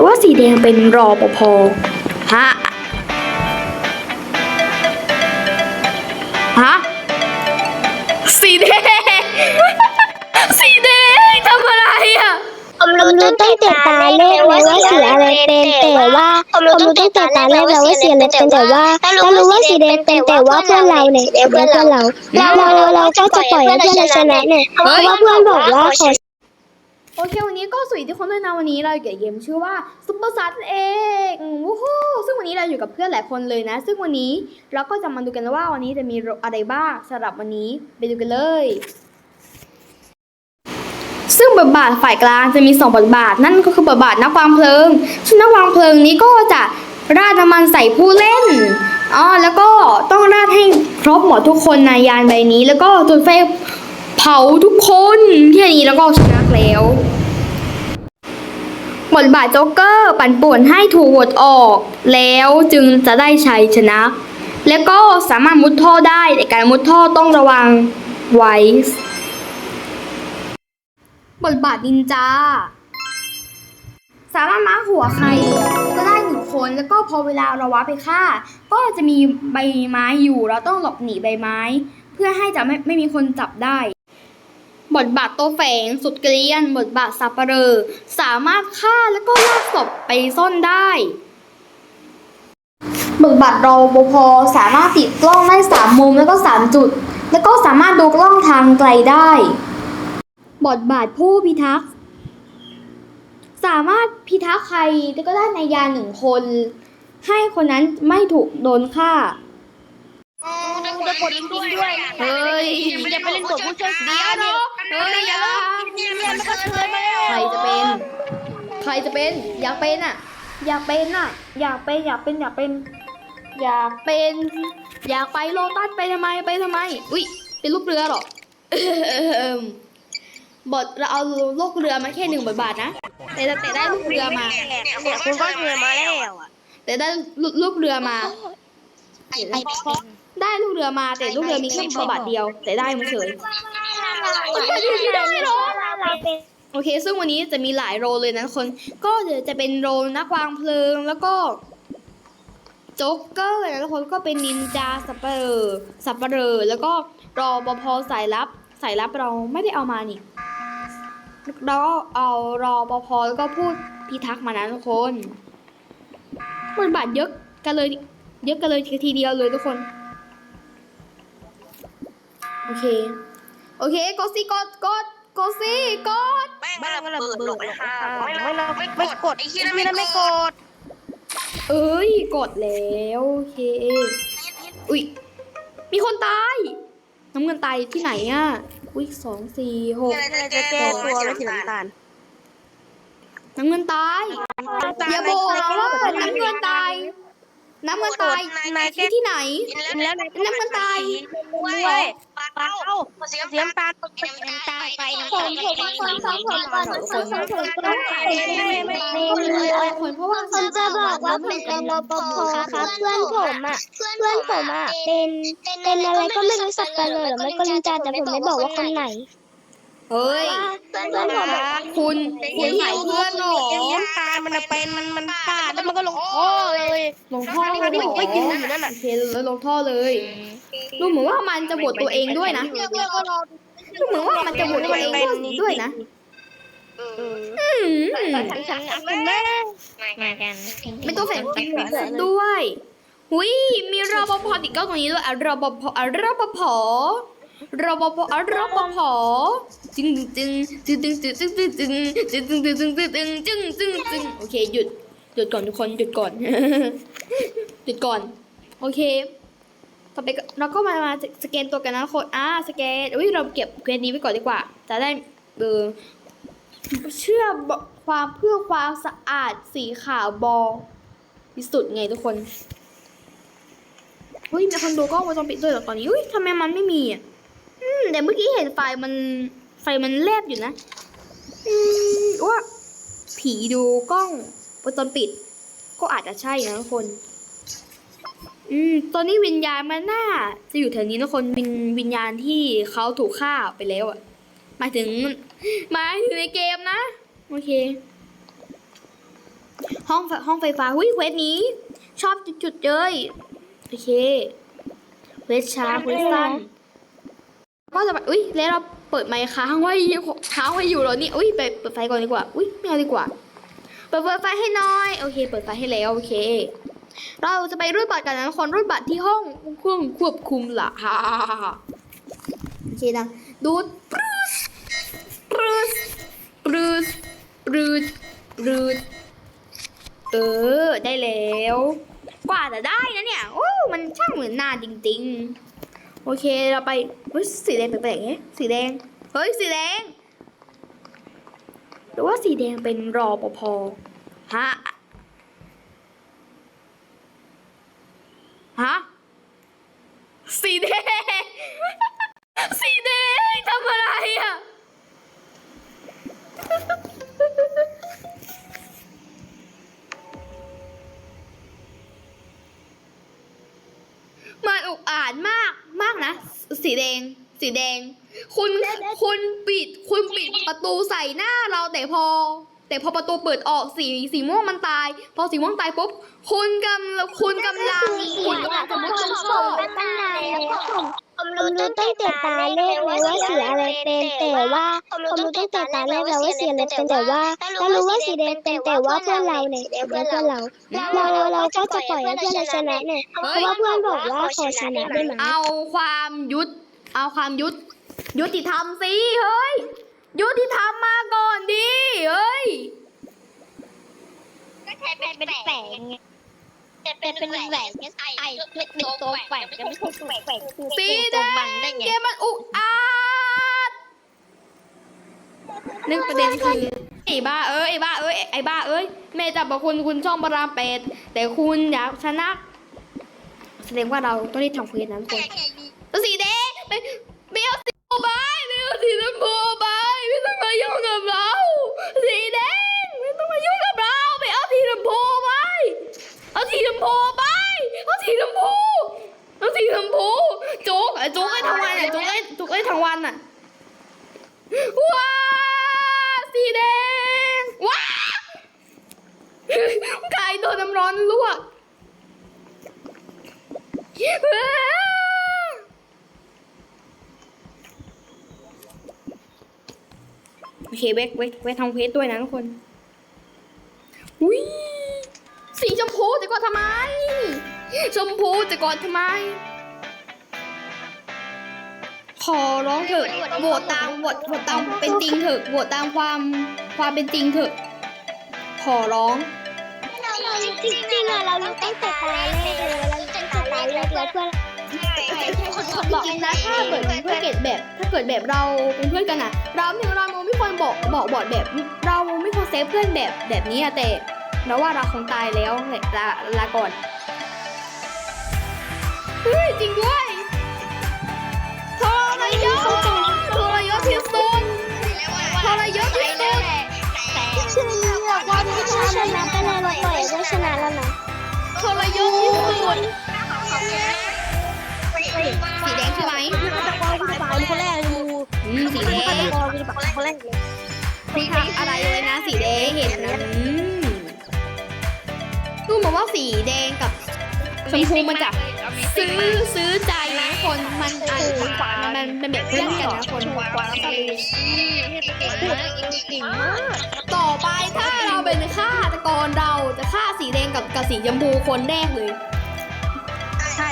รือว่าสีแดงเป็นรอปภฮะฮะสีแดง สีแดงทำอะไรอะผมรู้ตั้งแต่ตาแรกเลยว่าสีอะไรเป็นแต่ว่าผมรู้ตั้งแต่ตาแรกแล้วว่าสีอะไรเป็นแต่ว่าเรารู้ว่าสีแดงเป็นแต่ว่าเพื่อนเราเนี่ยเพื่อนเราเราเราเราก็จะปล่อยให้เพื่อนเราชนะเนี่ยเพราะว่าเพื่อนบอกว่าขอ โอเค วันนี้ก็สวัสดีทุกคนด้วยนะวันนี้เราอยู่กับเกมชื่อว่าซุปเปอร์ซัตเองวู้ฮู้ซึ่งวันนี้เราอยู่กับเพื่อนหลายคนเลยนะ ซึ่งวันนี้เราก็จะมาดูกันว่าวันนี้จะมีอะไรบ้างสำหรับวันนี้ไปดูกันเลย ซึ่งบทบาทฝ่ายกลางจะมีสองบทบาท นั่นก็คือบทบาทนักวางเพลิงซึ่งนักวางเพลิงนี้ก็จะราดน้ำมันใส่ผู้เล่นอ๋อแล้วก็ต้องราดให้ครบหมดทุกคนในยานใบนี้ แล้วก็จุดไฟ เผาทุกคนแค่นี้แล้วก็ชนะแล้วบทบาทโจ๊กเกอร์ปั่นป่วนให้ถูกโหวตออก แล้วจึงจะได้ชัยชนะ แล้วก็สามารถมุดท่อได้แต่การมุดท่อต้องระวังไว้บทบาทนินจา สามารถมาหัวใครก็ได้หนึ่งคนแล้วก็พอเวลาเราว้าไปฆ่า ก็จะมีใบไม้อยู่เราต้องหลบหนีใบไม้ เพื่อให้จะไม่ไม่มีคนจับได้ บทบาทตัวแฝงสุดเกลียน บทบาทสับปะเรอสามารถฆ่าแล้วก็ลากศพไปซ่อนได้ บทบาทรอปภสามารถติดกล้องได้สามมุมแล้วก็สามจุด แล้วก็สามารถดูกล้องทางไกลได้ บทบาทผู้พิทักษ์สามารถพิทักษ์ใครก็ได้ในยานหนึ่งคน ให้คนนั้นไม่ถูกโดนฆ่าจะกดจริงด้วย เฮ้ยมันจะไปเล่นบทผู้ช่วยเดี๋ยว เนาะเฮ้ยอย่าเนี่ยมันก็เชิญมาใครจะเป็น ใครจะเป็น อยากเป็นอะ อยากเป็นอะ อยากเป็น อยากเป็น อยากเป็น อยากเป็น อยากไปโลตัสไปทำไม ไปทำไม อุ้ย เป็นลูกเรือเหรอบทเราเอาลูกเรือมาแค่หนึ่งบทบาทนะแต่แต่ได้ลูกเรือมาเนี่ยคุณก็เชิญมาแล้วอะแต่ได้ลูกลูกเรือมาไอ้ไอ้พ่อได้ลูกเรือมาแต่ลูกเรือมีแค่บทบาทเดียว แต่ได้มาเฉย เราเป็นโอเค ซึ่งวันนี้จะมีหลายโรลเลยนะทุกคน ก็เดี๋ยวจะเป็นโรลนักวางเพลิงแล้วก็โจ๊กเกอร์นะทุกคนก็เป็นนินจาสับเปลอสับเปลอแล้วก็รอปภสายลับสายลับเราไม่ได้เอามานี่เราก็เอารอปภแล้วก็พูดพิทักษ์มานะทุกคนบทบาทเยอะกันเลยเยอะกันเลยทีเดียวเลยทุกคน โอเค โอเคกดสิกดกดกดสิกดบ้านเราเปิดหลบค่ะไม่เราไม่กดไอ้ที่นั่นไม่กดเอ้ยกดแล้วโอเค อุ้ยมีคนตาย น้ำเงินตายที่ไหนอะ อุ้ยสองสี่หกจะแก้ตัวไปถึงน้ำตาลน้ำเงินตาย อย่าบอกนะว่าน้ำเงินตาย น้ำเงินตายที่ที่ไหนแล้วน้ำเงินตายด้วย ปากเข้าเสียงตาตายไปน้ำตาลผมผมคนสองคนก่อนผมผมผมผมคนเพราะว่าผมจะบอกว่าผมเป็นรปภครับเพื่อนผมอะเพื่อนผมอะเป็นเป็นอะไรก็ไม่รู้สักกันเลยหรือไม่ก็ลินจาแต่ผมไม่บอกว่าคนไหนเฮ้ยเพื่อนผมอะคุณคุณหายเพื่อนเหรอนตามันเป็นมันมันพลาดแล้วมันก็ลงท่อเลยลงท่อเลยเหรที่อผมไม่กินอยู่นั่นน่ะโอเคแล้วลงท่อเลยดูเหมือนว่ามันจะบดตัวเองด้วยนะดูเหมือนว่ามันจะบดตัวเองด้วยนะอืมฉันคุณแม่มากันเป็นตัวแฝงด้วยหุยมีรปภติดกล้องตรงนี้ด้วยอะรปภอะรปภรปภอะรปภจึงจึงจึงจึงจึงจึงจึงจึงจึงจึงจึงจึงจึงจึงจึงจึงโอเคหยุด หยุดก่อนทุกคนหยุดก่อนหยุดก่อน โอเค ต่อไปเราก็มามาสแกนตัวกันนะทุกคนอ่าสแกนอุ้ยเราเก็บเควสนี้ไว้ก่อนดีกว่า จะได้เออเชื่อความเพื่อความสะอาดสีขาวบอที่สุดไงทุกคนเฮ้ยมีคนดูกล้องวงจรปิดด้วยเหรอตอนนี้อุ้ยทำไมมันไม่มีอะอืมแต่เมื่อกี้เห็นไฟมันไฟมันแลบอยู่นะ อืมว่าผีดูกล้อง วงจรปิด ก็อาจจะใช่นะทุกคน อืมตอนนี้วิญญาณมันน่า จะอยู่แถวนี้นะคนวิญวิญญาณที่เขาถูกฆ่าไปแล้วอะหมายถึงหมายถึงในเกมนะโอเค ห้องห้องไฟฟ้าหุ้ยเควสนี้ ชอบจุดๆเลยโอเคเควสช้าเควสสั้นก็จะไปอุ้ยแล้วเราเปิดไมค์ค้างไว้ค้างไว้อยู่เหรอนี่อุ้ยไปเปิดไฟก่อนดีกว่าอุ้ยไม่เอาดีกว่า เปิดไฟให้น้อย โอเค เปิดไฟให้แล้ว โอเค เราจะไปรูดบัตรกันนะคนรูดบัตรที่ห้องเครื่องควบคุมล่ะฮ่าโอเคนะดูดปรืดปรืดปรืดปรืดปรืดเออ ได้แล้ว กว่าจะได้นะเนี่ย โอ้ มันช่างเหมือนนานจริง ๆ โอเค เราไปสีแดงแปลกๆไงสีแดง เฮ้ย สีแดง รือว่าสีแดงเป็นรอปภฮะฮะสีแดง สีแดงทำอะไรอะมันอุกอาจมากมากนะ สีแดง สีแดง คุณคุณปิด คุณปิดประตูใส่หน้าเราแต่พอ แต่พอประตูเปิดออกสีสีม่วงมันตาย พอสีม่วงตายปุ๊บคุณกำลังคุณกำลังคุณกำลังจะมุดลงโซ่ตั้งนานแล้วผมผมรู้ตั้งแต่ตาแรกเลยว่าสีอะไรเป็นแต่ว่าผมรู้ตั้งแต่ตาแรกแล้วว่าสีอะไรเป็นแต่ว่าเรารู้ว่าสีแดงเป็นแต่ว่าเพื่อนเราเนี่ยเดี๋ยวเพื่อนเราเราเราเราก็จะปล่อยให้เพื่อนเราชนะเนี่ยเพราะว่าเพื่อนบอกว่าขอชนะได้ไหมเอาความยุติ เอาความยุติยุติธรรมสิเฮ้ย ยุติธรรมมาก่อนดิเฮ้ยก็ใช้เป็นเป็นแฝงไงจะเป็นเป็นแหวนไอ้เป็นตัวแฝงจะไม่ใช่ตัวแฝงคือสีแดตัวงบังได้ไงเกมมันอุกอาจนึกประเด็นคือไอ้บ้าเอ้ยไอ้บ้าเอ้ยไอ้บ้าเอ้ยแม่จับบอกคุณคุณช่องบารามเป็ดแต่คุณอยากชนะ แสดงว่าเราต้องรีบทำเควสนั้นคนตัวสีแดง ไปไม่เอาสีชมพูไปไม่เอาสีชมพูไปไม่ต้องมายุ่งกับเรา สีแดงไม่ต้องมายุ่งกับเราไปเอาสีชมพูไปเอาสีชมพูไปเอาสีชมพูเอาสีชมพูโจ๊กอะโจ๊กไอ้ทั้งวันอะโจ๊กไอ้โจ๊กไอ้ทั้งวันอะว้าสีแดงว้าไก่โดนน้ำร้อนลวก โอเคเวกเวกเวกทำเควสด้วยนะทุกคนอุ้ยสีชมพูจะกอดทำไม ชมพูจะกอดทำไม ขอร้องเถอะโหวตตามโหวตโหวตตามเป็นจริงเถอะโหวตตามความความเป็นจริงเถอะ ขอร้อง จริงจริงๆอะเรารู้ตั้งแต่ตาแรกเลยเรารู้ตั้งแต่ตาแรกแล้วเพื่อน บอกจริงนะถ้าเกิดเป็นเพื่อนเกตแบบ ถ้าเกิดแบบเราเป็นเพื่อนกันอะเราเนี่ยเราไม่ควรบอกบอกบอดแบบ เราไม่ควรเซฟเพื่อนแบบแบบนี้อะแต่เราว่าเราคงตายแล้วแหละลาลาก่อนเฮ้ยจริงด้วยทรยศทรยศที่สุดทรยศที่สุดชื่อเลือกว่าไม่ชนะนะไปเลยเราปล่อยว่าชนะแล้วนะทรยศที่สุด สีแดงใช่ไหมตะกอนคุณปายคนแรกดูอืมสีแดงตะกอนคุณปายคนแรกเลยไม่ทำอะไรเลยนะ สีแดงเห็นนะอืมดูเหมือนว่าสีแดงกับชมพูมันจะซื้อซื้อใจนะคนมันอ่านมันมันเป็นแบบเพื่อนกันนะคนต่อไปถ้าเราเป็นฆาตกรเราจะฆ่าสีแดงกับกับสีชมพูคนแรกเลย ใช่